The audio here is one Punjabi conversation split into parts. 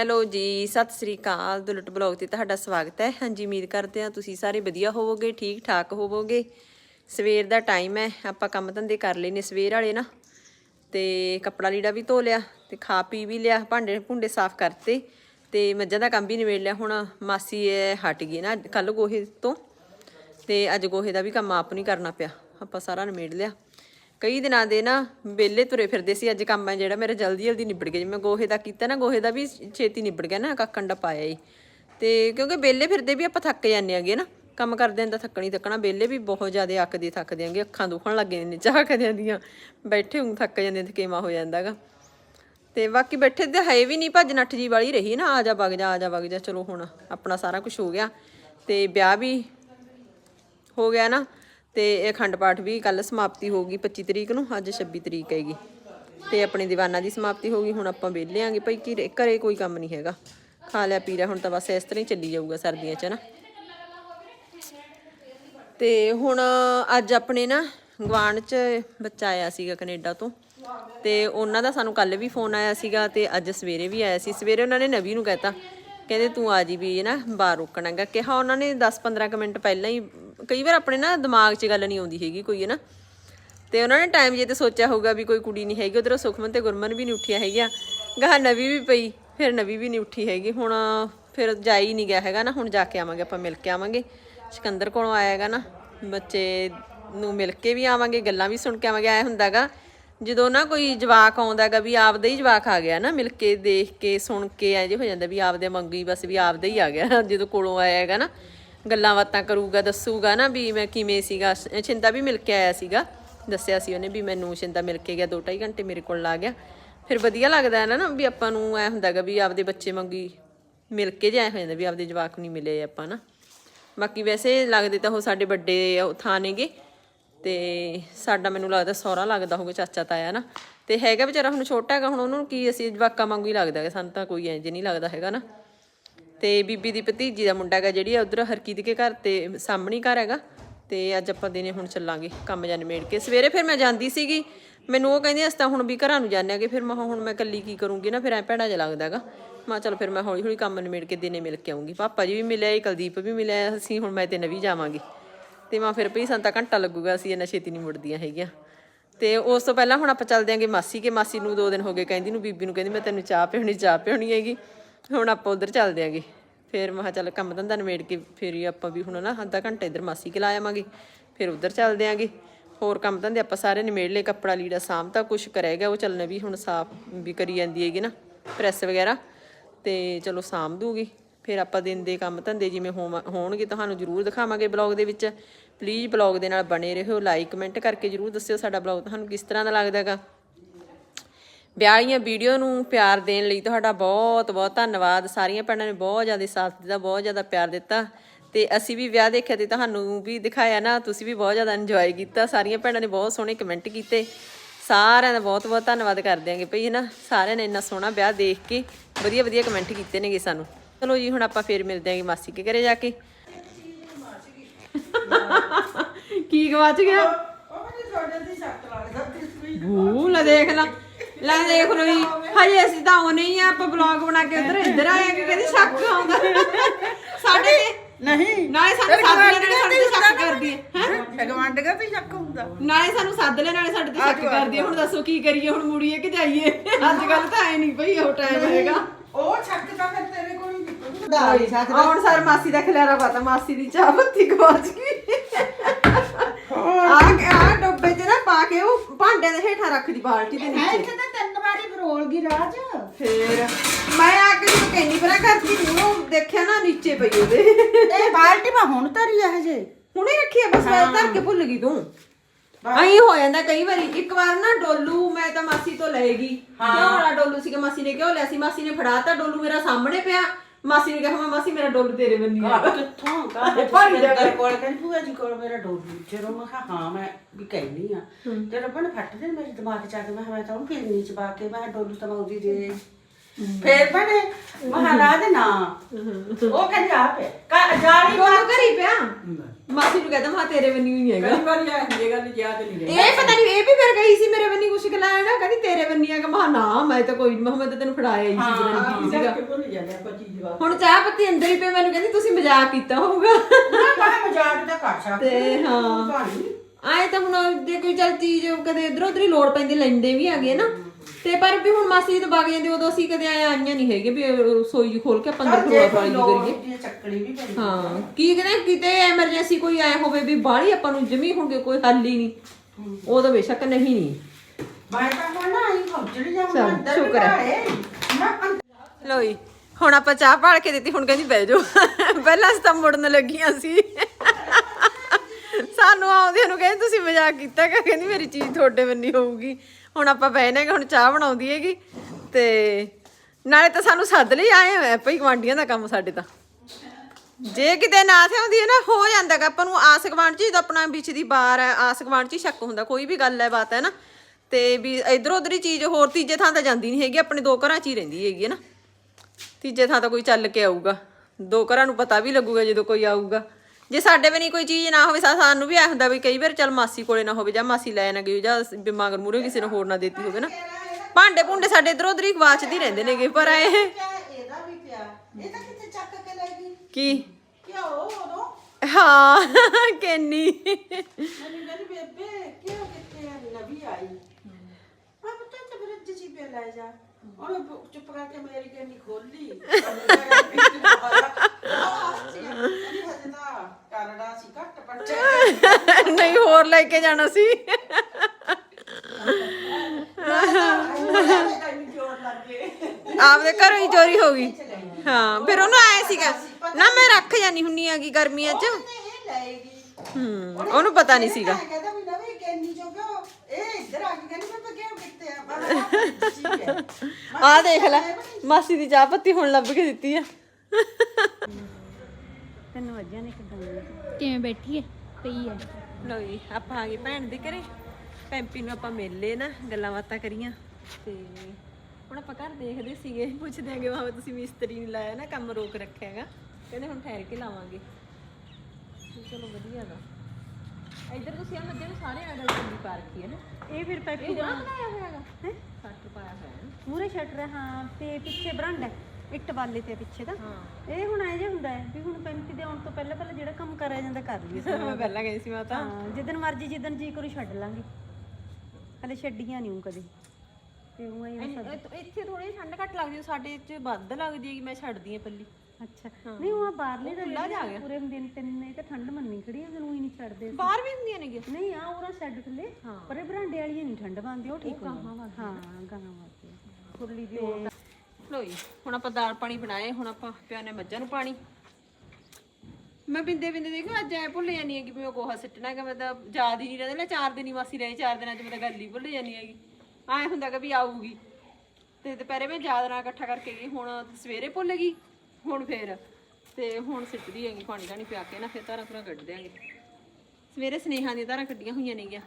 ਹੈਲੋ ਜੀ, ਸਤਿ ਸ੍ਰੀ ਅਕਾਲ ਦੁਲਟ ਬਲੌਗ ਤੇ ਤੁਹਾਡਾ ਸਵਾਗਤ ਹੈ। ਹਾਂਜੀ, ਉਮੀਦ ਕਰਦੇ ਹਾਂ ਤੁਸੀਂ ਸਾਰੇ ਵਧੀਆ ਹੋਵੋਗੇ ਠੀਕ ਠਾਕ ਹੋਵੋਗੇ। ਸਵੇਰ ਦਾ ਟਾਈਮ ਹੈ, ਆਪਾਂ ਕੰਮ ਧੰਦੇ ਕਰ ਲਏ ਨੇ ਸਵੇਰ ਵਾਲੇ ਨਾ। ਤੇ ਕੱਪੜਾ ਲੀੜਾ ਵੀ ਧੋ ਲਿਆ ਤੇ ਖਾ ਪੀ ਵੀ ਲਿਆ, ਭਾਂਡੇ ਭੁੰਡੇ ਸਾਫ਼ ਕਰਤੇ ਤੇ ਮੱਝਾਂ ਦਾ ਕੰਮ ਵੀ ਨਿਬੇੜ ਲਿਆ। ਹੁਣ ਮਾਸੀ ਹਟ ਗਈ ਨਾ ਕੱਲ ਗੋਹੇ ਤੋਂ ਤੇ ਅੱਜ ਗੋਹੇ ਦਾ ਵੀ ਕੰਮ ਆਪ ਨਹੀਂ ਕਰਨਾ ਪਿਆ। ਆਪਾਂ ਸਾਰਾ ਨਿਬੇੜ ਲਿਆ। ਕਈ ਦਿਨਾਂ ਦੇ ਨਾ ਵਿਹਲੇ ਤੁਰੇ ਫਿਰਦੇ ਸੀ, ਅੱਜ ਕੰਮ ਹੈ ਜਿਹੜਾ ਮੇਰਾ ਜਲਦੀ ਜਲਦੀ ਨਿਬੜ ਗਿਆ। ਜਿਵੇਂ ਗੋਹੇ ਦਾ ਕੀਤਾ ਨਾ, ਗੋਹੇ ਦਾ ਵੀ ਛੇਤੀ ਨਿਬੜ ਗਿਆ ਨਾ, ਕੱਕਣ ਦਾ ਪਾਇਆ ਈ। ਤੇ ਕਿਉਂਕਿ ਵਿਹਲੇ ਫਿਰਦੇ ਵੀ ਆਪਾਂ ਥੱਕ ਜਾਂਦੇ ਆਂਗੇ ਨਾ, ਕੰਮ ਕਰਦੇ ਆਂ ਤਾਂ ਥੱਕਣੀ ਥੱਕਣਾ, ਵਿਹਲੇ ਵੀ ਬਹੁਤ ਜ਼ਿਆਦਾ ਅੱਕਦੇ ਥੱਕਦੇ ਆਂਗੇ ਅੱਖਾਂ ਦੁਖਣ ਲੱਗ ਜਾਂਦੀਆਂ ਨੇ ਝਾਕ ਜਾਂਦੀਆਂ ਬੈਠੇ ਹੂੰ ਥੱਕ ਜਾਂਦੇ ਥਕੇਮਾ ਹੋ ਜਾਂਦਾਗਾ ਤੇ ਬਾਕੀ ਬੈਠੇ ਤੇ ਹੈ ਵੀ ਨਹੀਂ, ਭੱਜ ਨੱਠ ਜੀ ਵਾਲੀ ਰਹੀ ਨਾ, ਆ ਜਾ ਵਗ ਜਾ, ਆ ਜਾ ਵਗ ਜਾ, ਚਲੋ ਹੁਣ ਆਪਣਾ ਸਾਰਾ ਕੁਝ ਹੋ ਗਿਆ। ਤੇ ਵਿਆਹ ਵੀ ਹੋ ਗਿਆ ਨਾ ਤੇ ਇਹ ਅਖੰਡ ਪਾਠ ਵੀ ਕੱਲ ਸਮਾਪਤੀ ਹੋ ਗਈ 25 ਤਰੀਕ ਨੂੰ, ਅੱਜ 26 ਤਰੀਕ ਹੈਗੀ। ਤੇ ਆਪਣੇ ਦੀਵਾਨਾਂ ਦੀ ਸਮਾਪਤੀ ਹੋ ਗਈ, ਹੁਣ ਆਪਾਂ ਵਿਹਲੇ ਆਂਗੇ ਭਾਈ ਕੀ ਘਰੇ ਕੋਈ ਕੰਮ ਨਹੀਂ ਹੈਗਾ। ਖਾ ਲਿਆ, ਪੀ ਲਿਆ, ਹੁਣ ਤਾਂ ਬਸ ਇਸ ਤਰ੍ਹਾਂ ਹੀ ਚੱਲੀ ਜਾਊਗਾ ਸਰਦੀਆਂ 'ਚ ਨਾ। ਤੇ ਹੁਣ ਅੱਜ ਆਪਣੇ ਨਾ ਗਵਾਂਢ 'ਚ ਬੱਚਾ ਆਇਆ ਸੀਗਾ ਕੈਨੇਡਾ ਤੋਂ, ਤੇ ਉਹਨਾਂ ਦਾ ਸਾਨੂੰ ਕੱਲ ਵੀ ਫੋਨ ਆਇਆ ਸੀਗਾ ਤੇ ਅੱਜ ਸਵੇਰੇ ਵੀ ਆਇਆ ਸੀ। ਸਵੇਰੇ ਉਹਨਾਂ ਨੇ ਨਵੀ ਨੂੰ ਕਹਿਤਾ ਕਹਿੰਦੇ ਤੂੰ ਆ ਜੀ ਵੀ ਨਾ ਬਾਹਰ ਰੁਕਣਾਗਾ ਕਿਹਾ ਉਹਨਾਂ ਨੇ 10-15 ਮਿੰਟ ਪਹਿਲਾਂ ਹੀ, ਕਈ ਵਾਰ ਆਪਣੇ ਨਾ ਦਿਮਾਗ 'ਚ ਗੱਲ ਨਹੀਂ ਆਉਂਦੀ ਹੈਗੀ ਕੋਈ, ਹੈ ਨਾ। ਤੇ ਉਹਨਾਂ ਨੇ ਟਾਈਮ ਜੇ ਤੇ ਸੋਚਿਆ ਹੋਊਗਾ ਵੀ ਕੋਈ ਕੁੜੀ ਨਹੀਂ ਹੈਗੀ, ਉਧਰੋਂ ਸੁਖਮਨ ਤੇ ਗੁਰਮਨ ਵੀ ਨਹੀਂ ਉੱਠਿਆ ਹੈਗੀਆਂ। ਗਾਹ ਨਵੀ ਵੀ ਪਈ, ਫਿਰ ਨਵੀ ਵੀ ਨਹੀਂ ਉੱਠੀ ਹੈਗੀ। ਹੁਣ ਫਿਰ ਜਾ ਹੀ ਨਹੀਂ ਗਿਆ ਹੈਗਾ ਨਾ, ਹੁਣ ਜਾ ਕੇ ਆਵਾਂਗੇ, ਆਪਾਂ ਮਿਲ ਕੇ ਆਵਾਂਗੇ। ਸਿਕੰਦਰ ਕੋਲੋਂ ਆਇਆ ਹੈਗਾ ਨਾ, ਬੱਚੇ ਨੂੰ ਮਿਲ ਕੇ ਵੀ ਆਵਾਂਗੇ, ਗੱਲਾਂ ਵੀ ਸੁਣ ਕੇ ਆਵਾਂਗੇ। ਐ ਹੁੰਦਾਗਾ ਜਦੋਂ ਨਾ ਕੋਈ ਜਵਾਕ ਆਉਂਦਾਗਾ ਵੀ ਆਪਦਾ ਹੀ ਜਵਾਕ ਆ ਗਿਆ ਨਾ, ਮਿਲ ਕੇ, ਦੇਖ ਕੇ, ਸੁਣ ਕੇ ਐ ਜੇ ਹੋ ਜਾਂਦਾ ਵੀ ਆਪਦੇ ਮੰਗੀ ਬਸ ਵੀ ਆਪਦਾ ਹੀ ਆ ਗਿਆ। ਜਦੋਂ ਕੋਲੋਂ ਆਇਆ ਹੈਗਾ ਨਾ, ਗੱਲਾਂ ਬਾਤਾਂ ਕਰੂਗਾ, ਦੱਸੂਗਾ ਨਾ ਵੀ ਮੈਂ ਕਿਵੇਂ ਸੀਗਾ। ਛਿੰਦਾ ਵੀ ਮਿਲ ਕੇ ਆਇਆ ਸੀਗਾ। ਦੱਸਿਆ ਸੀ ਉਹਨੇ ਵੀ ਮੈਨੂੰ ਛਿੰਦਾ ਮਿਲ ਕੇ ਗਿਆ 2.5 ਘੰਟੇ ਮੇਰੇ ਕੋਲ ਲਾ ਗਿਆ। ਫਿਰ ਵਧੀਆ ਲੱਗਦਾ ਹੈ ਨਾ ਵੀ ਆਪਾਂ ਨੂੰ ਐ ਹੁੰਦਾਗਾ ਵੀ ਆਪਦੇ ਬੱਚੇ ਮੰਗੀ ਮਿਲ ਕੇ ਜਾਏ ਹੋ ਜਾਂਦਾ ਵੀ ਆਪਦੇ ਜਵਾਕ ਨਹੀਂ ਮਿਲੇ ਆਪਾਂ ਨਾ। ਬਾਕੀ ਵੈਸੇ ਲੱਗਦੇ ਤਾਂ ਉਹ ਸਾਡੇ ਵੱਡੇ ਥਾਂ ਨੇਗੇ। ਤੇ ਸਾਡਾ ਮੈਨੂੰ ਲੱਗਦਾ ਸਹੁਰਾ ਲੱਗਦਾ ਹੋਊਗਾ, ਚਾਚਾ, ਤਾਇਆ ਨਾ। ਤੇ ਹੈਗਾ ਵਿਚਾਰਾ ਹੁਣ ਛੋਟਾ ਹੈਗਾ, ਹੁਣ ਉਹਨੂੰ ਕੀ ਅਸੀਂ ਜਵਾਕਾਂ ਵਾਂਗੂ ਹੀ ਲੱਗਦਾ ਹੈਗਾ, ਸਾਨੂੰ ਤਾਂ ਕੋਈ ਇੰਜ ਨਹੀਂ ਲੱਗਦਾ ਹੈਗਾ ਨਾ। ਤੇ ਬੀਬੀ ਦੀ ਭਤੀਜੀ ਦਾ ਮੁੰਡਾ ਹੈਗਾ ਜਿਹੜੀ ਆ, ਉਧਰ ਹਰਕੀਤ ਕੇ ਘਰ ਤੇ ਸਾਹਮਣੇ ਘਰ ਹੈਗਾ। ਤੇ ਅੱਜ ਆਪਾਂ ਦਿਨੇ ਹੁਣ ਚੱਲਾਂਗੇ, ਕੰਮ ਜਾਣ ਮੇੜ ਕੇ। ਸਵੇਰੇ ਫਿਰ ਮੈਂ ਜਾਂਦੀ ਸੀਗੀ, ਮੈਨੂੰ ਉਹ ਕਹਿੰਦੀ, ਅਸੀਂ ਤਾਂ ਹੁਣ ਵੀ ਘਰਾਂ ਨੂੰ ਜਾਂਦੇ ਆਂਗੇ। ਫਿਰ ਮੈਂ ਹੁਣ ਮੈਂ ਇਕੱਲੀ ਕੀ ਕਰੂੰਗੀ ਨਾ, ਫਿਰ ਐ ਭੈੜਾ ਜਿਹਾ ਲੱਗਦਾ ਹੈਗਾ। ਮੈਂ ਕਿਹਾ, ਚੱਲ ਫਿਰ ਮੈਂ ਹੌਲੀ ਹੌਲੀ ਕੰਮ ਨਿਬੇੜ ਕੇ ਦਿਨੇ ਮਿਲ ਕੇ ਆਉਂਗੀ। ਪਾਪਾ ਜੀ ਵੀ ਮਿਲਿਆ ਸੀ ਕੁਲਦੀਪ ਵੀ ਮਿਲਿਆ, ਅਸੀਂ ਹੁਣ ਮੈਂ ਤੇ ਨਵੀਂ ਜਾਵਾਂਗੇ। ਤੇ ਮੈਂ ਫਿਰ ਪਈ ਸਾਨੂੰ ਤਾਂ ਘੰਟਾ ਲੱਗੂਗਾ, ਅਸੀਂ ਇੰਨਾ ਛੇਤੀ ਨਹੀਂ ਮੁੜਦੀਆਂ ਹੈਗੀਆਂ। ਤੇ ਉਸ ਤੋਂ ਪਹਿਲਾਂ ਹੁਣ ਆਪਾਂ ਚੱਲਦੇ ਆਂਗੇ ਮਾਸੀ ਕੇ, ਮਾਸੀ ਨੂੰ ਦੋ ਦਿਨ ਹੋ ਗਏ ਕਹਿੰਦੀ ਨੂੰ, ਬੀਬੀ ਨੂੰ ਕਹਿੰਦੀ ਮੈਂ ਤੈਨੂੰ ਚਾਹ ਪਿਉਣੀ ਚਾਹ ਪਿਉਣੀ ਹੈਗੀ। ਹੁਣ ਆਪਾਂ ਉਧਰ ਚੱਲਦੇ ਆਂਗੇ। ਫਿਰ ਮੈਂ ਕਿਹਾ ਚੱਲ ਕੰਮ ਧੰਦਾ ਨਿਬੇੜ ਕੇ ਫਿਰ ਹੀ ਆਪਾਂ ਵੀ ਹੁਣ ਨਾ ਅੱਧਾ ਘੰਟਾ ਇੱਧਰ ਮਾਸੀ ਕੇ ਲਾ ਆਵਾਂਗੇ। ਫਿਰ ਉਧਰ ਚੱਲਦੇ ਆਂਗੇ। ਹੋਰ ਕੰਮ ਧੰਦੇ ਆਪਾਂ ਸਾਰੇ ਨਿਮੇੜ ਲਏ, ਕੱਪੜਾ ਲੀੜਾ ਸਾਂਭ ਤਾਂ ਕੁਝ ਕਰਿਆ ਉਹ ਚੱਲਣਾ ਵੀ ਹੁਣ ਸਾਫ਼ ਵੀ ਕਰੀ ਜਾਂਦੀ ਹੈਗੀ ਨਾ, ਪ੍ਰੈਸ ਵਗੈਰਾ। ਤੇ ਚਲੋ ਸਾਂਭ ਦੂਗੀ। ਫਿਰ ਆਪਾਂ ਦਿਨ ਦੇ ਕੰਮ ਧੰਦੇ ਜਿਵੇਂ ਹੋਵਾਂ- ਹੋਣਗੇ ਤੁਹਾਨੂੰ ਜ਼ਰੂਰ ਦਿਖਾਵਾਂਗੇ ਬਲੌਗ ਦੇ ਵਿੱਚ। ਪਲੀਜ਼ ਬਲੌਗ ਦੇ ਨਾਲ ਬਣੇ ਰਹੋ ਲਾਈਕ ਕਮੈਂਟ ਕਰਕੇ ਜ਼ਰੂਰ ਦੱਸਿਓ ਸਾਡਾ ਬਲੌਗ ਤੁਹਾਨੂੰ ਕਿਸ ਤਰ੍ਹਾਂ ਦਾ ਲੱਗਦਾ ਹੈਗਾ। ਵਿਆਹੀਆਂ ਵੀਡੀਓ ਨੂੰ ਪਿਆਰ ਦੇਣ ਲਈ ਤੁਹਾਡਾ ਬਹੁਤ ਬਹੁਤ ਧੰਨਵਾਦ। ਸਾਰੀਆਂ ਭੈਣਾਂ ਨੇ ਬਹੁਤ ਜ਼ਿਆਦਾ ਸਾਥ ਦਿੱਤਾ, ਬਹੁਤ ਜ਼ਿਆਦਾ ਪਿਆਰ ਦਿੱਤਾ। ਤੇ ਅਸੀਂ ਵੀ ਵਿਆਹ ਦੇਖਿਆ ਤੇ ਤੁਹਾਨੂੰ ਵੀ ਦਿਖਾਇਆ ਨਾ, ਤੁਸੀਂ ਵੀ ਬਹੁਤ ਜ਼ਿਆਦਾ ਇੰਜੋਏ ਕੀਤਾ। ਸਾਰੀਆਂ ਭੈਣਾਂ ਨੇ ਬਹੁਤ ਸੋਹਣੇ ਕਮੈਂਟ ਕੀਤੇ। ਸਾਰਿਆਂ ਦਾ ਬਹੁਤ ਬਹੁਤ ਧੰਨਵਾਦ ਕਰਦੇ ਆਂਗੇ ਭਈ, ਹਨਾ? ਸਾਰਿਆਂ ਨੇ ਇੰਨਾ ਸੋਹਣਾ ਵਿਆਹ ਦੇਖ ਕੇ ਵਧੀਆ ਵਧੀਆ ਕਮੈਂਟ ਕੀਤੇ ਨੇਗੇ ਸਾਨੂੰ। ਚਲੋ ਜੀ ਹੁਣ ਆਪਾਂ ਫੇਰ ਮਿਲਦੇ ਆਂਗੇ ਮਾਸੀ ਕੇ ਘਰੇ ਜਾ ਕੇ। ਕੀ ਗਵਾਚ ਗਿਆ? ਬੂ ਲੈ ਦੇਖ ਲਾ ਲੈ ਦੇਖ ਲੋ ਜੀ। ਹਜੇ ਅਸੀਂ ਤਾਂ ਆਉਣੇ ਹੀ ਆ ਆਪਾਂ ਬਲੌਗ ਬਣਾ ਕੇ ਉਧਰ ਇੱਧਰ ਆਏ ਕਿ ਕਹਿੰਦੀ ਸ਼ੱਕ ਆਉਂਦਾ? ਸਾਡੇ ਤੇ ਨਹੀਂ। ਨਾਲੇ ਸਾਨੂੰ ਸੱਦ ਲੈ ਨਾਲੇ ਸਾਡੇ ਤੇ ਸ਼ੱਕ ਕਰਦੀ ਹੈ ਹੈ? ਗਵਾਂਡਗਾ ਤੇ ਸ਼ੱਕ ਹੁੰਦਾ। ਨਾਲੇ ਸਾਨੂੰ ਸੱਦ ਲੈ ਨਾਲੇ ਸਾਡੇ ਤੇ ਸ਼ੱਕ ਕਰਦੀ ਹੈ। ਹੁਣ ਦੱਸੋ ਕੀ ਕਰੀਏ ਹੁਣ ਮੁੜੀਏ ਕਿ ਜਾਈਏ ਅੱਜ ਕੱਲ ਤਾਂ ਐ ਨਹੀਂ ਭਈ ਉਹ ਟਾਈਮ ਹੈਗਾ। ਉਹ ਸ਼ੱਕ ਤਾਂ ਫਿਰ ਤੇਰੇ ਹੀ ਹੁਣ ਸਰ ਮਾਸੀ ਦਾ ਖਿਲਾਰਾ ਪਤਾ ਮਾਸੀ ਦੀ ਚਾਹ ਪੱਤੀ ਗਵਾਚ ਗਈ। ਆ ਆ ਡੱਬੇ 'ਚ ਨਾ ਪਾ ਕੇ ਉਹ ਭਾਂਡੇ ਦੇ ਹੇਠਾਂ ਰੱਖਦੀ ਬਾਲਟੀ ਦੇ ਹੈ ਨੀਚੇ ਇੱਥੇ ਤਾਂ ਤਿੰਨ ਵਾਰੀ ਫਰੋਲ ਗਈ ਰਾਜ। ਫੇਰ ਮੈਂ ਆ ਕੇ ਜਦੋਂ ਕੈਨੀ ਪਰਾਂ ਕਰਦੀ ਨੂੰ ਦੇਖਿਆ ਨਾ ਨੀਚੇ ਪਈ ਉਹਦੇ। ਇਹ ਬਾਲਟੀ ਮੈਂ ਹੁਣ ਧਰੀ ਆ ਹਜੇ। ਹੁਣੇ ਰੱਖੀ ਆ ਬਸ ਮੈਂ ਧਰ ਕੇ ਭੁੱਲ ਗਈ ਤੂੰ। ਆਈ ਹੋ ਜਾਂਦਾ ਕਈ ਵਾਰੀ ਇੱਕ ਵਾਰ ਨਾ ਡੋਲੂ ਮੈਂ ਤਾਂ ਮਾਸੀ ਤੋਂ ਲਏਗੀ। ਕਿਉਂ ਵਾਲਾ ਡੋਲੂ ਸੀਗਾ ਮਾਸੀ ਨੇ ਕਿਉਂ ਲਿਆ ਸੀ? ਮਾਸੀ ਨੇ ਫੜਾਤਾ ਡੋਲੂ ਮੇਰਾ ਸਾਹਮਣੇ ਪਿਆ। ਮਾਸੀ ਨੇ ਕਿਹਾ ਮਾਸੀ ਮੇਰਾ ਡੋਲੂ ਤੇਰੇ ਬੰਨੀ ਆ ਕਿੱਥੋਂ ਕਾ ਭਾਰੀ ਜਾ ਕੇ। ਕੋਲ ਕਹਿੰਦੀ ਭੂਆ ਜੀ ਕੋਲ ਮੇਰਾ ਡੋਲੂ। ਜਦੋਂ ਮੈਂ ਕਿਹਾ ਹਾਂ ਮੈਂ ਵੀ ਕਹਿਨੀ ਆ ਤੇ ਰੱਬਣ ਫੱਟ ਦੇ ਮੇਰੇ ਦਿਮਾਗ ਚ ਆ ਕੇ ਮੈਂ ਕਿਹਾ ਮੈਂ ਤਾਂ ਉਹਨੂੰ ਚ ਪਾ ਕੇ ਮੈਂ ਕਿਹਾ ਡੋਲੂ ਤਾਂ ਮੈਂ ਉਹਦੀ ਦੇ ਫੇਰ ਬਣੇ। ਮਹਾਰਾਜ ਨਾ। ਉਹ ਕਹਿੰਦੀ ਆਪੇ ਕਾ ਜਾਲੀ ਡੋਲੂ ਘਰੀ ਪਿਆ। ਮਾਸੀ ਨੂੰ ਕਹਿੰਦਾ ਮਾ ਤੇਰੇ ਬੰਨੀ ਹੀ ਹੈਗਾ। ਕਈ ਵਾਰੀ ਆ ਹੁੰਦੀ ਗੱਲ ਯਾਦ ਨਹੀਂ ਰਹੀ ਇਹ ਪਤਾ ਨਹੀਂ ਇਹ ਵੀ ਫਿਰ ਗਈ ਸੀ ਮੇਰੇ ਬੰਨੀ ਕੁਛ ਗਲਾਇਆ ਨਾ ਕਹਿੰਦੀ ਤੇਰੇ ਬੰਨੀ ਹੈਗਾ ਮਾ ਨਾ ਮੈਂ ਤਾਂ ਕੋਈ ਮੈਂ ਤਾਂ ਤੈਨੂੰ ਫੜਾਇਆ ਹੀ ਸੀ ਪਤਾ ਨੀ ਕੀ ਸੀਗਾ। ਕਿ ਹੁਣ ਚਾਹ ਪੱਤੀ ਅੰਦਰ ਹੀ ਪਈ ਮੈਨੂੰ ਕਹਿੰਦੀ ਤੁਸੀਂ ਮਜ਼ਾਕ ਕੀਤਾ ਹੋਊਗਾ। ਨਾ ਮੈਂ ਮਜ਼ਾਕ ਦਾ ਕਰ ਸਕਦੇ ਤੇ ਹਾਂ। ਆਏ ਤਾਂ ਹੁਣ ਜੇ ਕੋਈ ਚੱਲ ਚੀਜ਼ ਕਦੇ ਇਧਰ ਉਧਰ ਹੀ ਲੋੜ ਪੈਂਦੀ ਲੈਂਦੇ ਵੀ ਹੈਗੇ ਨਾ। ਤੇ ਪਰ ਵੀ ਹੁਣ ਮਾਸੀ ਜਦੋਂ ਵਗ ਜਾਂਦੇ ਉਦੋਂ ਅਸੀਂ ਕਦੇ ਆਏ ਆਈਆਂ ਨਹੀਂ ਹੈਗੇ ਵੀ ਰਸੋਈ ਖੋਲ ਕੇ ਆਪਾਂ ਅੰਦਰ ਜੇ ਕੋਈ ਵਾਲੀ ਲੋੜ ਕਰੀਏ ਹੈ ਚੱਕਣੀ ਵੀ ਪੈਂਦੀ ਹਾਂ। ਕੀ ਕਹਿੰਦੇ ਕਿਤੇ ਐਮਰਜੈਂਸੀ ਕੋਈ ਆਇਆ ਹੋਵੇ ਵੀ ਬਾਹਲੀ ਆਪਾਂ ਨੂੰ ਜਮੀ ਹੁਣ ਕੋਈ ਹੱਲ ਹੀ ਨਹੀਂ। ਉਹ ਤਾਂ ਬੇਸ਼ੱਕ ਨਹੀਂ ਨਹੀਂ। ਮੈਂ ਤਾਂ ਹੁਣ ਨਾ ਆਈ ਖੌਚੜੀ ਜਾਵਾਂ ਚੱਲ, ਅੰਦਰ ਸ਼ੁਕਰ ਹੈ। ਬਿਠਾਏ। ਮੈਂ ਅੰਦਰ ਲੋਈ ਹੁਣ ਆਪਾਂ ਚਾਹ ਪਾਲ ਕੇ ਦਿੱਤੀ ਹੁਣ ਕਹਿੰਦੀ ਬਹਿ ਜਾਓ। ਪਹਿਲਾਂ ਅਸੀਂ ਤਾਂ ਮੁੜਨ ਲੱਗੀਆਂ ਸੀ। ਸਾਨੂੰ ਆਉਂਦਿਆਂ ਨੂੰ ਕਹਿੰਦੀ ਤੁਸੀਂ ਮਜ਼ਾਕ ਕੀਤਾ ਕਿ ਕਹਿੰਦੀ ਮੇਰੀ ਚੀਜ਼ ਤੁਹਾਡੇ ਬੰਨੀ ਹੋਊਗੀ। ਹੁਣ ਆਪਾਂ ਬਹਿਨੇ ਹੁਣ ਚਾਹ ਬਣਾਉਂਦੀ ਹੈਗੀ ਤੇ ਨਾਲੇ ਤਾਂ ਸਾਨੂੰ ਸੱਦ ਲਈ ਆਏ ਹੋਏ ਆ ਭਈ ਗਵਾਂਡੀਆਂ ਦਾ ਕੰਮ ਸਾਡੇ ਤਾਂ ਜੇ ਕਿਤੇ ਨਾ ਤੇ ਹੈ ਨਾ, ਹੋ ਜਾਂਦਾ ਗਾ ਆਪਾਂ ਨੂੰ ਆਸ ਗਵਾਂਡ ਚ ਹੀ ਤਾਂ ਆਪਣਾ ਵਿੱਚ ਦੀ ਬਾਰ ਹੈ ਆਸ ਗਵਾਂਡ ਚ ਹੀ ਸ਼ੱਕ ਹੁੰਦਾ, ਕੋਈ ਵੀ ਗੱਲ ਹੈ, ਬਾਤ ਹੈ ਨਾ। ਤੇ ਵੀ ਇਧਰ ਉਧਰ ਹੀ ਚੀਜ਼ ਹੋਰ ਤੀਜੇ ਥਾਂ ਤਾਂ ਜਾਂਦੀ ਨਹੀਂ ਹੈਗੀ, ਆਪਣੇ ਦੋ ਘਰਾਂ ਚ ਹੀ ਰਹਿੰਦੀ ਹੈਗੀ ਹੈ ਨਾ। ਤੀਜੇ ਥਾਂ ਤਾਂ ਕੋਈ ਚੱਲ ਕੇ ਆਊਗਾ। ਦੋ ਘਰਾਂ ਨੂੰ ਪਤਾ ਵੀ ਲੱਗੂਗਾ ਜਦੋਂ ਕੋਈ ਆਊਗਾ। ਜੇ ਸਾਡੇ ਵੀ ਨਹੀਂ ਕੋਈ ਚੀਜ਼ ਨਾ ਹੋਵੇ ਸਾ- ਸਾਨੂੰ ਵੀ ਐ ਹੁੰਦਾ ਵੀ ਕਈ ਵਾਰ ਚੱਲ ਮਾਸੀ ਕੋਲੇ ਨਾ ਹੋਵੇ ਜਾਂ ਮਾਸੀ ਲੈ ਨਾ ਗਈ ਜਾਂ ਵੀ ਮਗਰ ਮੂਰੇ ਕਿਸੇ ਨੇ ਹੋਰ ਨਾ ਦੇਤੀ ਹੋਵੇ ਨਾ। ਭਾਂਡੇ ਭੁੰਡੇ ਸਾਡੇ ਇਧਰ ਉਧਰ ਹੀ ਗਵਾਚਦੀ ਰਹਿੰਦੇ ਨੇਗੇ ਪਰ ਇਹ ਇਹਦਾ ਵੀ ਪਿਆ ਇਹ ਤਾਂ ਕਿੱਥੇ ਚੱਕ ਕੇ ਲੈ ਗਈ। ਕੀ? ਕਿਉਂ ਉਦੋਂ? ਹਾਂ ਕੈਨੀ। ਮੈਨੂੰ ਕਹਿੰਦੀ ਬੇਬੇ ਕਿਉਂ ਕਿੱਥੇ ਆ? ਨਵੀ ਆਈ। ਮੈਂ ਪੁੱਤ ਤੇ ਫਿਰ ਜੀ ਪੇ ਲੈ ਜਾ। ਉਹਨੇ ਬ- ਚੁੱਪ ਕਰਕੇ ਮੇਰੀ ਕੰਨੀ ਖੋਲੀ ਹਜੇ ਤਾਂ ਕਰੜਾ ਸੀ ਘੱਟ ਪੱਟੇ ਨਹੀਂ ਹੋਰ ਲੈ ਕੇ ਜਾਣਾ ਸੀ। ਆਪਦੇ ਘਰੋਂ ਹੀ ਚੋਰੀ ਹੋ ਗਈ। ਹਾਂ ਫਿਰ ਉਹਨੂੰ ਆਇਆ ਸੀਗਾ। ਨਾ ਮੈਂ ਰੱਖ ਜਾਨੀ ਹੁੰਨੀ ਆਗੀ ਗਰਮੀਆਂ 'ਚ। ਹੂੰ ਉਹਨੂੰ ਪਤਾ ਨਹੀਂ ਸੀਗਾ। ਮੈਂ ਕਹਿੰਦਾ ਵੀ ਨਵੀਂ ਕੰਨੀ ਜੋ ਕਿਉਂ ਇਹ ਇੱਧਰ ਆ ਕੇ ਕਹਿੰਦੀ ਮੈਂ ਕਿਉਂ ਕਿੱਥੇ ਆ। ਆਹ ਦੇਖ ਲੈ ਮਾਸੀ ਦੀ ਚਾਹ ਪੱਤੀ ਹੁਣ ਲੱਭ ਕੇ ਦਿੱਤੀ ਆ। ਤੈਨੂੰ ਵੱਜਿਆ ਨੇ ਕਿਦਾਂ ਕਿਵੇਂ ਬੈਠੀ ਹੈ ਪਈ ਹੈ ਲਓ ਜੀ ਆਪਾਂ ਆ ਗਏ ਭੈਣ ਦੇ ਘਰੇ। ਪੈਂਪੀ ਨੂੰ ਆਪਾਂ ਮਿਲ ਲਏ ਨਾ ਗੱਲਾਂ ਬਾਤਾਂ ਕਰੀਆਂ। ਤੇ ਹੁਣ ਆਪਾਂ ਘਰ ਦੇਖਦੇ ਸੀਗੇ ਪੁੱਛਦੇ ਆਂਗੇ ਭਾਵੇਂ ਤੁਸੀਂ ਮਿਸਤਰੀ ਨਹੀਂ ਲਾਇਆ ਨਾ ਕੰਮ ਰੋਕ ਰੱਖਿਆ ਹੈਗਾ? ਕਹਿੰਦੇ ਹੁਣ ਠਹਿਰ ਕੇ ਲਾਵਾਂਗੇ। ਤੇ ਚਲੋ ਵਧੀਆ ਦਾ ਇੱਧਰ ਤੁਸੀਂ ਆ ਮੱਦੇ ਨੂੰ ਸਾਰੇ ਆਡਲ ਚੰਗੀ ਪਾ ਰੱਖੀ ਹੈ ਨਾ। ਇਹ ਫਿਰ ਪੈਪੀ ਜਣਾ ਬਣਾਇਆ ਹੋਇਆ ਹੈਗਾ। ਹੈ? ਸੱਟ ਪਾਇਆ ਹੋਇਆ ਹੈ। ਮੂਰੇ ਸ਼ਟਰ ਹਾਂ ਤੇ ਪਿੱਛੇ ਬਰਾਂਡਾ ਹੈ, ਇੱਟ ਵਾਲੇ ਤੇ ਪਿੱਛੇ ਦਾ। ਇਹ ਹੁਣ ਐ ਜੇ ਹੁੰਦਾ ਹੈ ਵੀ ਹੁਣ ਪੈਂਤੀ ਦੇ ਆਉਣ ਤੋਂ ਪਹਿਲਾਂ ਪਹਿਲਾਂ ਜਿਹੜਾ ਕੰਮ ਕਰਿਆ ਜਾਂਦਾ ਕਰ ਲਈਏ। ਮੈਂ ਪਹਿਲਾਂ ਗਈ ਸੀ ਮਾਤਾ ਹਾਂ ਜਿੱਦਨ ਮਰਜ਼ੀ ਜਿੱਦਨ ਜੀ ਕਰੂ ਛੱਡ ਲਾਂਗੇ। ਹਲੇ ਛੱਡੀਆਂ ਨਹੀਂ ਕਦੇ। ਤੇ ਉਹ ਐਂ ਇੱਥੇ- ਇੱਥੇ ਥੋੜੀ ਠੰਡ ਘੱਟ ਲੱਗਦੀ ਹੈ, ਸਾਡੇ ਚ ਵੱਧ ਲੱਗਦੀ ਹੈ ਕਿ ਮੈਂ ਛੱਡਦੀ ਹਾਂ ਪੱਲੀ ਅੱਛਾ। ਨਹੀਂ ਉਹ ਆ ਬਾਹਰਲੇ ਦਾ ਖੁੱਲ੍ਹਾ ਜਿਹਾ ਆ ਗਿਆ। ਪੂਰੇ ਦਿਨ ਤਿੰਨ ਇਹ ਤਾਂ ਠੰਡ ਮੰਨੀ ਖੜੀ ਆ ਜਨੂੰ ਹੀ ਨਹੀਂ ਛੱਡਦੇ ਬਾਹਰ ਵੀ ਹੁੰਦੀਆਂ ਨੇਗੀਆਂ ਨਹੀਂ ਆ ਉਹਦਾ ਸ਼ੈੱਡ ਥੱਲੇ ਹਾਂ। ਪਰ ਇਹ ਬਰਾਂਡੇ ਵਾਲੀਆਂ ਨਹੀਂ ਠੰਡ ਪਾਉਂਦੀ ਉਹ ਠੀਕ ਹੁੰਦਾ ਹਾਂ ਗਾਹਾਂ ਵਾਸਤੇ ਖੁਰਲੀ ਦੀ ਹੋਰ ਲੋ ਜੀ, ਹੁਣ ਆਪਾਂ ਦਾਲ ਪਾਣੀ ਬਣਾਏ, ਹੁਣ ਆਪਾਂ ਪਿਆਨੇ ਮੱਝਾਂ ਨੂੰ ਪਾਣੀ। ਮੈਂ ਬਿੰਦੇ ਬਿੰਦੇ ਦੇਖੋ ਅੱਜ ਐ ਭੁੱਲ ਜਾਨੀ ਹੈ ਕਿ ਮੈਂ ਗੋਹਾ ਸਿੱਟਣਾ ਹੈਗਾ, ਮੈਂ ਤਾਂ ਯਾਦ ਹੀ ਨਹੀਂ ਰਹਿੰਦਾ। ਲੈ, ਚਾਰ ਦਿਨ ਹੀ ਮਾਸੀ ਰਹੇ, ਚਾਰ ਦਿਨਾਂ ਚ ਮੈਂ ਤਾਂ ਗੱਲ ਹੀ ਭੁੱਲ ਜਾਨੀ ਹੈਗੀ। ਐ ਹੁੰਦਾ ਕਿ ਵੀ ਆਊਗੀ। ਤੇ ਦੁਪਹਿਰੇ ਮੈਂ ਯਾਦ ਨਾਲ ਇਕੱਠਾ ਕਰਕੇ ਗਈ, ਹੁਣ ਸਵੇਰੇ ਭੁੱਲ ਗਈ, ਹੁਣ ਫੇਰ। ਤੇ ਹੁਣ ਸਿੱਟਦੀ ਹੈਗੀ, ਪਾਣੀ ਧਾਣੀ ਪਿਆ ਕੇ ਨਾ, ਫਿਰ ਧਾਰਾਂ ਧੁਰਾਂ ਕੱਢ ਦਿਆਂਗੇ। ਸਵੇਰੇ ਸਨੇਹਾਂ ਦੀਆਂ ਧਾਰਾਂ ਕੱਢੀਆਂ ਹੋਈਆਂ ਨੇਗੀਆਂ।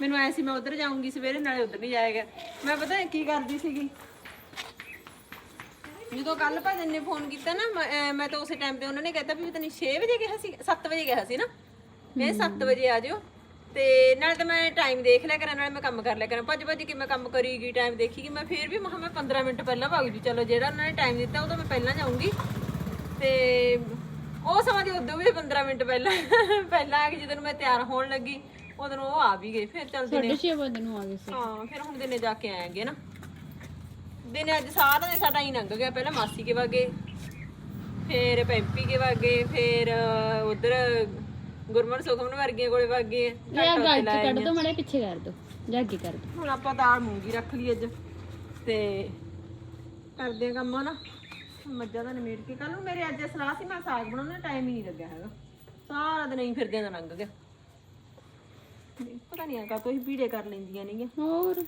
ਮੈਨੂੰ ਐ ਸੀ, ਮੈਂ ਉਧਰ ਜਾਊਂਗੀ ਸਵੇਰੇ, ਨਾਲੇ ਉਧਰ ਨਹੀਂ ਜਾਏਗਾ ਮੈਂ ਪਤਾ ਕੀ ਕਰਦੀ ਸੀਗੀ। ਜਦੋਂ ਕੱਲ ਭਾਜਨ ਨੇ ਫੋਨ ਕੀਤਾ ਨਾ ਮੈਂ ਅਹ ਮੈਂ ਤਾਂ ਉਸੇ ਟਾਈਮ ਤੇ ਉਹਨਾਂ ਨੇ ਕਹਿਤਾ ਵੀ ਪਤਾ ਨਹੀਂ 6 ਵਜੇ ਕਿਹਾ ਸੀ 7 ਵਜੇ ਕਿਹਾ ਸੀ ਨਾ। ਮੈਂ 7 ਵਜੇ ਆ ਜਿਓ ਤੇ ਨਾਲੇ ਤਾਂ ਮੈਂ ਟਾਈਮ ਦੇਖ ਲਿਆ ਕਰਾਂ ਨਾਲੇ ਮੈਂ ਕੰਮ ਕਰ ਲਿਆ ਕਰਾਂ। ਭੱਜ ਭੱਜ ਕੇ ਮੈਂ ਕੰਮ ਕਰੀਗੀ ਟਾਈਮ ਦੇਖੀਗੀ। ਮੈਂ ਫੇਰ ਵੀ ਮਹਾ ਮੈਂ 15 ਮਿੰਟ ਪਹਿਲਾਂ ਭੱਜ ਜੂ। ਚਲੋ ਜਿਹੜਾ ਉਹਨਾਂ ਨੇ ਟਾਈਮ ਦਿੱਤਾ ਉਦੋਂ ਮੈਂ ਪਹਿਲਾਂ ਜਾਊਂਗੀ। ਤੇ ਉਹ ਸਮਾਂ ਦੀ ਉਦੋਂ ਵੀ 15 ਮਿੰਟ ਪਹਿਲਾਂ ਪਹਿਲਾਂ ਆ ਕੇ ਜਦੋਂ ਮੈਂ ਤਿਆਰ ਹੋਣ ਲੱਗੀ ਉਦੋਂ ਉਹ ਆ ਵੀ ਗਏ। ਫਿਰ ਚੱਲ ਦਿਨੇ 6 ਵਜੇ ਨੂੰ ਆ ਗਏ ਸੀ। ਹਾਂ ਫਿਰ ਹੁਣ ਦਿਨੇ ਜਾ ਕੇ ਆਏਗੇ ਨਾ। ਦਿਨੇ ਅੱਜ ਸਾਰਾ ਦਿਨ ਸਾਡਾ ਹੀ ਲੰਘ ਗਿਆ ਪਹਿਲਾਂ ਮਾਸੀ ਕੇ ਵਾਗੇ ਫਿਰ ਪੈਂਪੀ ਕੇ ਵਾਗੇ ਫਿਰ ਉਧਰ ਗੁਰਮਨ ਸੁਖਮਨ ਵਰਗੀਆਂ ਕੋਲੇ ਵਾਗੇ ਯਾ ਗੱਲ ਚ ਕੱਢ ਦੋ ਮੜੇ ਪਿੱਛੇ ਕਰ ਦੋ ਜਾਗੀ ਕਰ ਦੋ। ਹੁਣ ਆਪਾਂ ਦਾਲ ਮੂੰਗੀ ਰੱਖ ਲਈ ਅੱਜ ਤੇ ਕਰਦੇ ਆ ਕੰਮ ਨਾ ਮੱਝਾਂ ਦਾ ਨਿਮੇੜ ਕੇ ਕੱਲ ਨੂੰ ਮੇਰੇ ਅੱਜ ਸਲਾਹ ਸੀ ਮੈਂ ਸਾਗ ਬਣਾਉਣਾ ਟਾਈਮ ਹੀ ਨਹੀਂ ਲੱਗਿਆ ਹੈਗਾ। ਸਾਰਾ ਦਿਨ ਹੀ ਫਿਰਦਿਆਂ ਦਾ ਲੰਘ ਗਿਆ। ਪਤਾ ਨਹੀਂ ਆਗਾ ਕੋਈ ਪੀੜੇ ਕਰ ਲੈਂਦੀਆਂ ਨੇਗੀਆਂ। ਹੋਰ?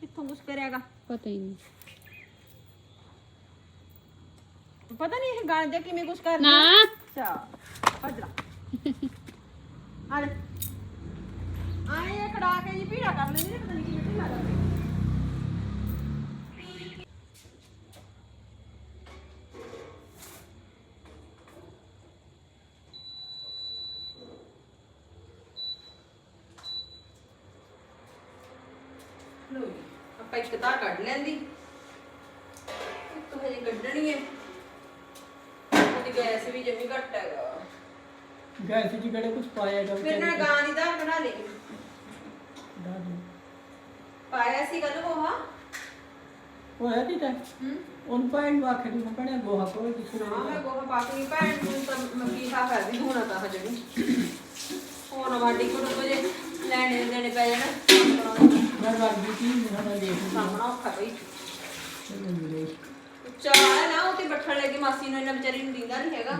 ਕਿੱਥੋਂ ਕੁਛ ਕਰਿਆਗਾ? ਪਤਾ ਹੀ ਨਹੀਂ ਪਤਾ ਨਹੀਂ ਇਹ ਗਾਣ ਜਾ ਕਿਵੇਂ ਕੁਛ ਕਰਦੀ ਨਾ ਅੱਛਾ ਭੱਜਣਾ ਆ ਲੈ ਆਏ ਇਹ ਕੜਾ ਕੇ ਜੀ ਪੀੜਾ ਕਰ ਲੈਂਦੀ ਨੇ ਪਤਾ ਨਹੀਂ ਕਿਵੇਂ ਢਿੱਲਾ ਕਰਦੀ ਆਪਾਂ ਇੱਕ ਤਾਂ ਕੱਢ ਲੈਂਦੀ। ਇੱਕ ਹਜੇ ਕੱਢਣੀ ਹੈ। ਉਹਦੀ ਗੈਸ ਵੀ ਜਮੀ ਘੱਟ ਹੈਗਾ। ਗੈਸ ਜੀ ਕਿਹੜੇ ਕੁਝ ਪਾਇਆ ਗਾ ਫਿਰ ਨਾ? ਗਾਂ ਦੀ ਦਾਲ ਬਣਾ ਲਈ। ਪਾਇਆ ਸੀ ਕੱਲ ਗੋਹਾ। ਉਹ ਹੈ ਕੀ ਤਾਂ? ਹੂੰ। ਉਹਨ ਪਾਇਆ ਨੂੰ ਆਖੇ ਨੂੰ ਪੜਿਆ ਗੋਹਾ ਕੋਈ ਕਿਸੇ ਹਾਂ ਮੈਂ ਗੋਹਾ ਪਾ ਕੇ ਭੈਣ ਨੂੰ ਤਾਂ ਮੰਗੀ ਖਾ ਕਰਦੀ ਹੋਣਾ ਤਾਂ ਹਜੇ ਵੀ। ਹੁਣ ਵਾਡੀ ਕੋਲ ਵਜੇ ਲੈਣੇ ਦੇਣੇ ਪੈ ਜਾਣਾ। ਮੈਂ ਵਰਗੀ ਕੀ ਮੇਰਾ ਮੈਂ ਦੇਖ ਸਾਹਮਣਾ ਔਖਾ ਪਈ ਲਈ ਚਾਹ ਨਾ ਉਹ ਤੇ ਬੱਠਣ ਲੱਗੇ ਮਾਸੀ ਨੂੰ ਇਹਨਾਂ ਵਿਚਾਰੀ ਨੂੰ ਦਿੰਦਾ ਨਹੀਂ ਹੈਗਾ।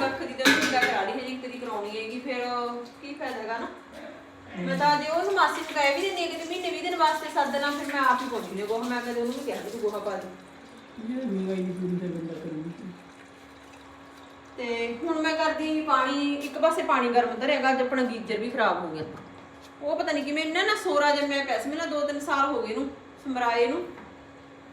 ਕੱਖ ਦੀ ਤਾਂ ਢੀਲਾ ਕਰਾ ਲਈ ਹੈ ਇੱਕ ਦੀ ਕਰਾਉਣੀ ਹੈਗੀ ਫਿਰ ਕੀ ਫਾਇਦਾ ਹੈਗਾ ਨਾ? ਮੈਂ ਤਾਂ ਜੇ ਉਹਨੂੰ ਮਾਸੀ ਨੂੰ ਕਹਿ ਵੀ ਦਿੰਦੀ ਹਾਂ ਕਿ ਤੂੰ ਮਹੀਨੇ 20 ਦਿਨ ਵਾਸਤੇ ਸੱਦਣਾ ਫਿਰ ਮੈਂ ਆਪ ਹੀ ਗੋਹਾ ਮੈਂ ਕਦੇ ਉਹਨੂੰ ਨਹੀਂ ਕਿਹਾ ਵੀ ਤੂੰ ਗੋਹਾ ਪਾ ਦੇ। ਇਹ ਵੀ ਗਈ ਪੂਰੀ ਤੇ ਬੰਦਾ ਕਰੂਗੀ ਤੇ ਹੁਣ ਮੈਂ ਕਰਦੀ ਪਾਣੀ ਇੱਕ ਪਾਸੇ ਪਾਣੀ ਗਰਮ ਧਰਿਆਗਾ ਅੱਜ ਆਪਣਾ ਗੀਜ਼ਰ ਵੀ ਖਰਾਬ ਹੋ ਗਿਆ। ਉਹ ਪਤਾ ਨਹੀਂ ਕਿਵੇਂ ਇੰਨਾ ਨਾ ਸੋਰਾ ਜੰਮਿਆ ਪਿਆ ਸੀ, ਮੈਨੂੰ ਦੋ ਤਿੰਨ ਸਾਲ ਹੋ ਗਏ ਇਹਨੂੰ, ਸਮਰਾਏ ਨੂੰ।